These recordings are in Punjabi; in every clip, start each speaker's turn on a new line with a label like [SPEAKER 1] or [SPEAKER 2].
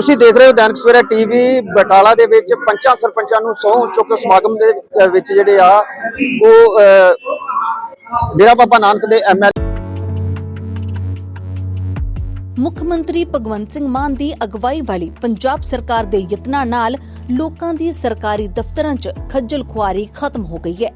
[SPEAKER 1] ਤੁਸੀਂ ਦੇਖ ਰਹੇ ਹੋ ਦੈਨਿਕ ਸਵੇਰਾ ਟੀਵੀ ਬਟਾਲਾ ਦੇ ਵਿੱਚ ਪੰਚਾਂ ਸਰਪੰਚਾਂ ਨੂੰ ਸਹੁੰ ਚੁੱਕ ਸਮਾਗਮ ਦੇ ਵਿੱਚ ਜਿਹੜੇ ਆ, ਉਹ ਡੇਰਾ ਬਾਬਾ ਨਾਨਕ ਦੇ ਐਮਐਲ
[SPEAKER 2] ਮੁੱਖ ਮੰਤਰੀ ਭਗਵੰਤ ਸਿੰਘ ਮਾਨ ਦੀ ਅਗਵਾਈ ਵਾਲੀ ਪੰਜਾਬ ਸਰਕਾਰ ਦੇ ਯਤਨਾਂ ਨਾਲ ਲੋਕਾਂ ਦੀ ਸਰਕਾਰੀ ਦਫ਼ਤਰਾਂ 'ਚ ਖੱਜਲ ਖੁਆਰੀ ਖਤਮ ਹੋ ਗਈ ਹੈ।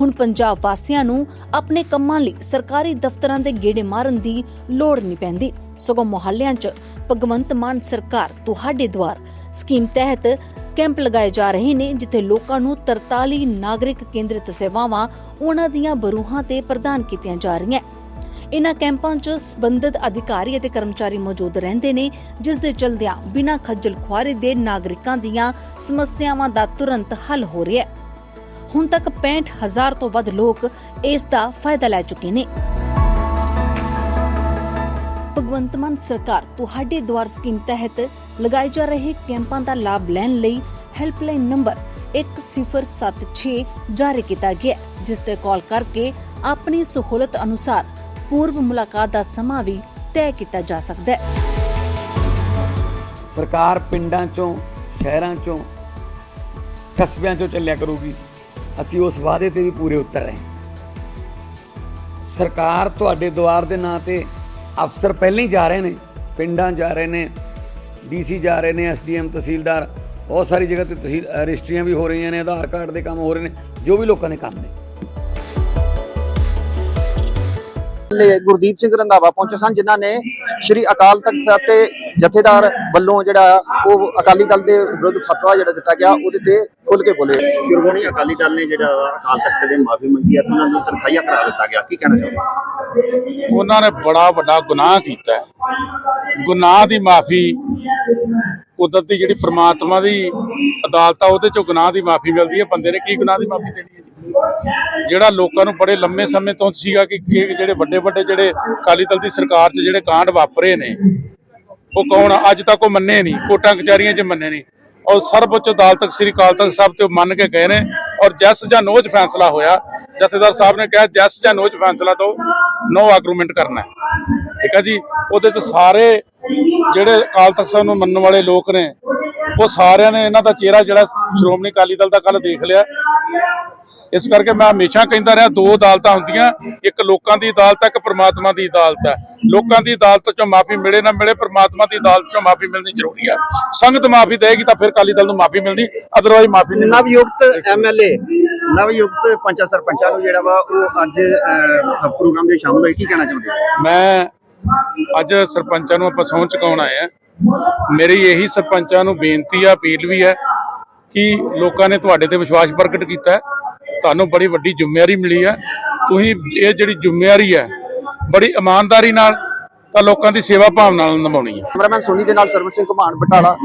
[SPEAKER 2] ਹੁਣ ਪੰਜਾਬ ਵਾਸੀਆਂ ਨੂੰ ਆਪਣੇ ਕੰਮਾਂ ਲਈ ਸਰਕਾਰੀ ਦਫ਼ਤਰਾਂ ਦੇ ਗੇੜੇ ਮਾਰਨ ਦੀ ਲੋੜ ਨਹੀਂ ਪੈਂਦੀ। ਸਗੋਂ ਮੁਹੱਲਿਆਂ 'ਚ ਭਗਵੰਤ ਮਾਨ ਸਰਕਾਰ ਤੁਹਾਡੇ ਦੁਆਰ। ਸਕੀਮ ਤਹਿਤ ਕੈਂਪ ਲਗਾਏ ਜਾ ਰਹੇ ਨੇ, ਜਿੱਥੇ ਲੋਕਾਂ ਨੂੰ 43 ਨਾਗਰਿਕ ਕੇਂਦਰਿਤ ਸੇਵਾਵਾਂ ਉਹਨਾਂ ਦੀਆਂ ਬਰੂਹਾਂ ਤੇ ਪ੍ਰਦਾਨ ਕੀਤੀਆਂ ਜਾ ਰਹੀਆਂ। ਇਨ੍ਹਾਂ ਕੈਂਪਾਂ 'ਚ ਸਬੰਧਤ ਅਧਿਕਾਰੀ ਅਤੇ ਕਰਮਚਾਰੀ ਮੌਜੂਦ ਰਹਿੰਦੇ ਨੇ, ਜਿਸ ਦੇ ਚਲਦਿਆਂ ਬਿਨਾਂ ਖੱਜਲ ਖੁਆਰੀ ਦੇ ਨਾਗਰਿਕਾਂ ਦੀਆਂ ਸਮੱਸਿਆਵਾਂ ਦਾ ਤੁਰੰਤ ਹੱਲ ਹੋ ਰਿਹਾ ਹੈ। ਹੁਣ ਤੱਕ 65000 ਤੋਂ ਵੱਧ ਲੋਕ ਇਸ ਦਾ ਫਾਇਦਾ ਲੈ ਚੁੱਕੇ ਨੇ। ਭਗਵੰਤ ਮਾਨ ਸਰਕਾਰ ਤੁਹਾਡੇ ਦੁਆਰ ਸਕੀਮ ਤਹਿਤ ਲਗਾਏ ਜਾ ਰਹੇ ਕੈਂਪਾਂ ਦਾ ਲਾਭ ਲੈਣ ਲਈ ਹੈਲਪਲਾਈਨ ਨੰਬਰ 1076 ਜਾਰੀ ਕੀਤਾ ਗਿਆ ਜਿਸ ਤੇ ਕਾਲ ਕਰਕੇ ਆਪਣੀ ਸਹੂਲਤ ਅਨੁਸਾਰ ਪੂਰਵ ਮੁਲਾਕਾਤ ਦਾ ਸਮਾਂ ਵੀ ਤੈਅ ਕੀਤਾ ਜਾ ਸਕਦਾ ਹੈ।
[SPEAKER 3] ਸਰਕਾਰ ਪਿੰਡਾਂ ਚੋਂ, ਸ਼ਹਿਰਾਂ ਚੋਂ, ਕਸਬਿਆਂ ਚੋਂ ਚੱਲਿਆ ਕਰੂਗੀ। ਅਸੀਂ ਉਸ ਵਾਅਦੇ ਤੇ ਵੀ ਪੂਰੇ ਉਤਰ ਰਹੇ ਸਰਕਾਰ ਤੁਹਾਡੇ ਦੁਆਰ ਦੇ ਨਾਂ ਤੇ ਅਫਸਰ ਪਹਿਲਾਂ ਹੀ ਜਾ ਰਹੇ ਨੇ ਪਿੰਡਾਂ ਜਾ ਰਹੇ ਨੇ ਡੀਸੀ ਜਾ ਰਹੇ ਨੇ ਐਸਡੀਐਮ ਤਹਿਸੀਲਦਾਰ ਬਹੁਤ ਸਾਰੀ ਜਗ੍ਹਾ ਤੇ ਤਹਿਸੀਲ ਰਜਿਸਟਰੀਆਂ ਵੀ ਹੋ ਰਹੀਆਂ ਨੇ ਆਧਾਰ ਕਾਰਡ ਦੇ ਕੰਮ ਹੋ ਰਹੇ ਨੇ ਜੋ ਵੀ ਲੋਕਾਂ ਦੇ ਕੰਮ ਨੇ।
[SPEAKER 1] ਨੇ ਗੁਰਦੀਪ ਸਿੰਘ ਰੰਧਾਵਾ ਪਹੁੰਚੇ ਸਨ ਜਿਨ੍ਹਾਂ ਨੇ ਸ਼੍ਰੀ ਅਕਾਲ ਤਖਤ ਸਾਹਿਬ ਤੇ ਜਥੇਦਾਰ ਵੱਲੋਂ ਜਿਹੜਾ ਉਹ ਅਕਾਲੀ ਦਲ ਦੇ ਵਿਰੁੱਧ ਫਤਵਾ ਜਿਹੜਾ ਦਿੱਤਾ ਗਿਆ ਉਹਦੇ ਤੇ ਖੁੱਲ ਕੇ ਬੋਲੇ।
[SPEAKER 4] ਸ਼੍ਰੋਮਣੀ ਅਕਾਲੀ ਦਲ ਨੇ ਜਿਹੜਾ ਅਕਾਲ ਤਖਤ ਦੇ ਮਾਫੀ ਮੰਗੀ ਹੈ ਉਹਨਾਂ ਨੂੰ ਤਨਖਾਹੀਆ ਕਰਾ ਦਿੱਤਾ ਗਿਆ। ਕੀ ਕਹਿਣਾ ਚਾਹੁੰਦੇ
[SPEAKER 5] ਉਹਨਾਂ ਨੇ ਬੜਾ ਵੱਡਾ ਗੁਨਾਹ ਕੀਤਾ ਹੈ। ਗੁਨਾਹ ਦੀ ਮਾਫੀ ਕੁਦਰਤੀ ਜਿਹੜੀ ਪ੍ਰਮਾਤਮਾ ਦੀ ਅਦਾਲਤ ਆ, ਉਹਦੇ ਚੋਂ ਗੁਨਾਹ ਦੀ ਮਾਫੀ ਮਿਲਦੀ ਹੈ। ਬੰਦੇ ਨੇ ਕੀ ਗੁਨਾਹ ਦੀ ਮਾਫੀ ਦੇਣੀ ਹੈ ਜੀ? ਜਿਹੜਾ ਲੋਕਾਂ ਨੂੰ ਬੜੇ ਲੰਮੇ ਸਮੇਂ ਤੋਂ ਸੀਗਾ ਕਿ ਜਿਹੜੇ ਵੱਡੇ ਵੱਡੇ ਜਿਹੜੇ ਅਕਾਲੀ ਦਲ ਦੀ ਸਰਕਾਰ 'ਚ ਜਿਹੜੇ ਕਾਂਡ ਵਾਪਰੇ ਨੇ, ਉਹ ਕੌਣ ਅੱਜ ਤੱਕ ਉਹ ਮੰਨੇ ਨਹੀਂ। ਕੋਟਾਂ ਕਚਹਿਰੀਆਂ 'ਚ ਮੰਨੇ ਨਹੀਂ। ਔਰ ਸਰਵਉੱਚ ਅਦਾਲਤ ਸ੍ਰੀ ਅਕਾਲ ਤਖਤ ਸਾਹਿਬ ਤੇ ਮੰਨ ਕੇ ਗਏ ਨੇ ਔਰ ਜੈਸ ਜਾਂ ਨੋਜ ਫੈਸਲਾ ਹੋਇਆ। ਜਥੇਦਾਰ ਸਾਹਿਬ ਨੇ ਕਿਹਾ, ਜੈਸ ਜਾਂ ਨੋਜ਼ ਫੈਸਲਾ ਤੋਂ ਨੋ ਆਰਗੂਮੈਂਟ ਕਰਨਾ ਠੀਕ ਹੈ ਜੀ? ਉਹਦੇ ਤੇ ਸਾਰੇ ਜਿਹੜੇ ਅਕਾਲ ਤਖਤ ਸਾਹਿਬ ਨੂੰ ਮੰਨਣ ਵਾਲੇ ਲੋਕ ਨੇ ਉਹ ਸਾਰਿਆਂ ਨੇ ਇਹਨਾਂ ਦਾ ਚਿਹਰਾ ਜਿਹੜਾ ਸ਼੍ਰੋਮਣੀ ਅਕਾਲੀ ਦਲ ਦਾ ਕੱਲ ਦੇਖ ਲਿਆ। ਇਸ ਕਰਕੇ ਮੈਂ ਹਮੇਸ਼ਾ ਕਹਿੰਦਾ ਰਿਹਾ ਦੋ ਅਦਾਲਤਾਂ ਹੁੰਦੀਆਂ ਇੱਕ ਲੋਕਾਂ ਦੀ ਅਦਾਲਤ ਹੈ ਇੱਕ ਪ੍ਰਮਾਤਮਾ ਦੀ ਅਦਾਲਤ ਹੈ। ਲੋਕਾਂ ਦੀ ਅਦਾਲਤ ਚੋਂ ਮਾਫੀ ਮਿਲੇ ਨਾ ਮਿਲੇ ਪ੍ਰਮਾਤਮਾ ਦੀ ਅਦਾਲਤ ਚੋਂ ਮਾਫੀ ਮਿਲਣੀ ਜ਼ਰੂਰੀ ਹੈ। ਸੰਗਤ ਮਾਫੀ ਦੇਗੀ ਤਾਂ ਫਿਰ ਅਕਾਲੀ ਦਲ ਨੂੰ ਮਾਫੀ ਮਿਲਣੀ ਅਦਰਵਾਈਜ਼ ਮਾਫੀ ਨਹੀਂ।
[SPEAKER 4] ਨਵਯੁਕਤ ਐਮਐਲਏ ਨਵਯੁਕਤ ਪੰਚਾਂ ਸਰਪੰਚਾਂ ਨੂੰ ਜਿਹੜਾ ਵਾ ਉਹ ਅੱਜ ਪ੍ਰੋਗਰਾਮ ਦੇ ਸ਼ਾਮਲ ਹੋਏ ਕੀ ਕਹਿਣਾ ਚਾਹੁੰਦੇ
[SPEAKER 5] ਮੈਂ ਅੱਜ ਸਰਪੰਚਾਂ ਨੂੰ ਆਪਾਂ ਸਹੁੰ ਚੁਕਾਉਣ ਆਏ ਆ ਮੇਰੀ ਇਹੀ ਸਰਪੰਚਾਂ ਨੂੰ ਬੇਨਤੀ ਆ, ਅਪੀਲ ਵੀ ਹੈ ਕਿ ਲੋਕਾਂ ਨੇ ਤੁਹਾਡੇ ਤੇ ਵਿਸ਼ਵਾਸ ਪ੍ਰਗਟ ਕੀਤਾ ਹੈ। ਤੁਹਾਨੂੰ ਬੜੀ ਵੱਡੀ ਜ਼ਿੰਮੇਵਾਰੀ ਮਿਲੀ ਹੈ। ਤੁਸੀਂ ਇਹ ਜਿਹੜੀ ਜ਼ਿੰਮੇਵਾਰੀ ਹੈ, ਬੜੀ ਇਮਾਨਦਾਰੀ ਨਾਲ ਤਾਂ ਲੋਕਾਂ ਦੀ ਸੇਵਾ ਭਾਵਨਾ ਨਾਲ ਨਿਭਾਉਣੀ ਹੈ।
[SPEAKER 1] ਕੈਮਰਾਮੈਨ ਸੋਨੀ ਦੇ ਨਾਲ ਸਰਵਨ ਸਿੰਘ ਘੁਮਾਣ, ਬਟਾਲਾ।